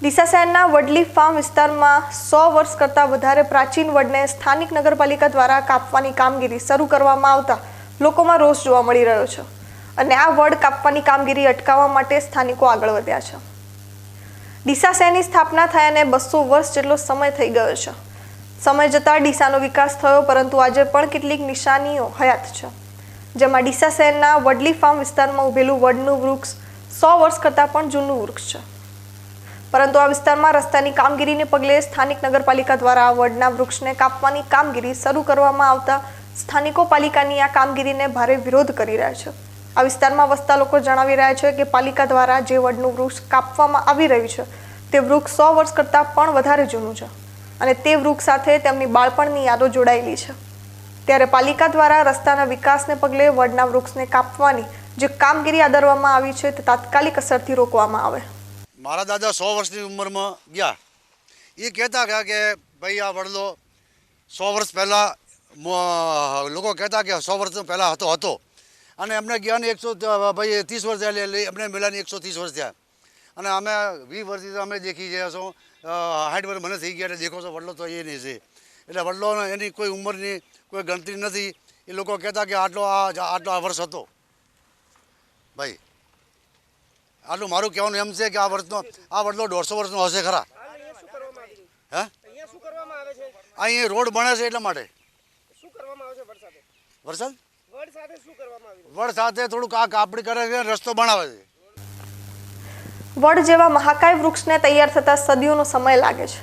ડીસા શહેરના વડલી ફાર્મ વિસ્તારમાં સો વર્ષ કરતાં વધારે પ્રાચીન વડને સ્થાનિક નગરપાલિકા દ્વારા કાપવાની કામગીરી શરૂ કરવામાં આવતા લોકોમાં રોષ જોવા મળી રહ્યો છે. અને આ વડ કાપવાની કામગીરી અટકાવવા માટે સ્થાનિકો આગળ વધ્યા છે. ડીસા શહેરની સ્થાપના થયાને બસો વર્ષ જેટલો સમય થઈ ગયો છે. સમય જતાં ડીસાનો વિકાસ થયો, પરંતુ આજે પણ કેટલીક નિશાનીઓ હયાત છે. જેમાં ડીસા શહેરના વડલી ફાર્મ વિસ્તારમાં ઉભેલું વડનું વૃક્ષ સો વર્ષ કરતાં પણ જૂનું વૃક્ષ છે. પરંતુ આ વિસ્તારમાં રસ્તાની કામગીરીને પગલે સ્થાનિક નગરપાલિકા દ્વારા આ વડના વૃક્ષને કાપવાની કામગીરી શરૂ કરવામાં આવતા સ્થાનિકો પાલિકાની આ કામગીરીને ભારે વિરોધ કરી રહ્યા છે. આ વિસ્તારમાં વસતા લોકો જણાવી રહ્યા છે કે પાલિકા દ્વારા જે વડનું વૃક્ષ કાપવામાં આવી રહ્યું છે, તે વૃક્ષ સો વર્ષ કરતાં પણ વધારે જૂનું છે અને તે વૃક્ષ સાથે તેમની બાળપણની યાદો જોડાયેલી છે. ત્યારે પાલિકા દ્વારા રસ્તાના વિકાસને પગલે વડના વૃક્ષને કાપવાની જે કામગીરી આદરવામાં આવી છે, તે તાત્કાલિક અસરથી રોકવામાં આવે. મારા દાદા સો વર્ષની ઉંમરમાં ગયા. એ કહેતા ગયા કે, ભાઈ આ વડલો સો વર્ષ પહેલાં લોકો કહેતા કે સો વર્ષ પહેલાં હતો હતો. અને એમને ગયા ને એકસો, ભાઈ ત્રીસ વર્ષ થયા, એટલે એમને મેળાની એકસો ત્રીસ વર્ષ થયા. અને અમે વીસ વર્ષથી તો અમે દેખી ગયા છો. હાઈટ વર્ષ મને થઈ ગયા એટલે દેખો છો, વડલો તો એ નહીં છે. એટલે વડલો એની કોઈ ઉંમરની કોઈ ગણતરી નથી. એ લોકો કહેતા કે આટલો આ આટલો આ વર્ષ હતો. ભાઈ આટલું મારું કહેવાનું એમ છે કે આ વર્ષનો આ વડલો દોઢસો વર્ષનો હશે ખરા. હે? અહીં રોડ બને છે એટલા માટે? વરસાદ? વડ સાથે થોડુંક આ કાપડી કરે છે, રસ્તો બનાવે છે. વડ જેવા મહાકાય વૃક્ષને તૈયાર થતાં સદીઓનો સમય લાગે છે.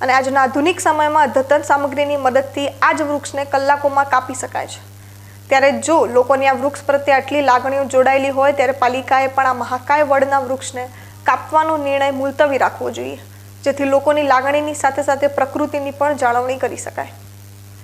અને આજના આધુનિક સમયમાં અદ્યતન સામગ્રીની મદદથી આ જ વૃક્ષને કલાકોમાં કાપી શકાય છે. ત્યારે જો લોકોની આ વૃક્ષ પ્રત્યે આટલી લાગણીઓ જોડાયેલી હોય, ત્યારે પાલિકાએ પણ આ મહાકાય વડના વૃક્ષને કાપવાનો નિર્ણય મુલતવી રાખવો જોઈએ, જેથી લોકોની લાગણીની સાથે સાથે પ્રકૃતિની પણ જાળવણી કરી શકાય.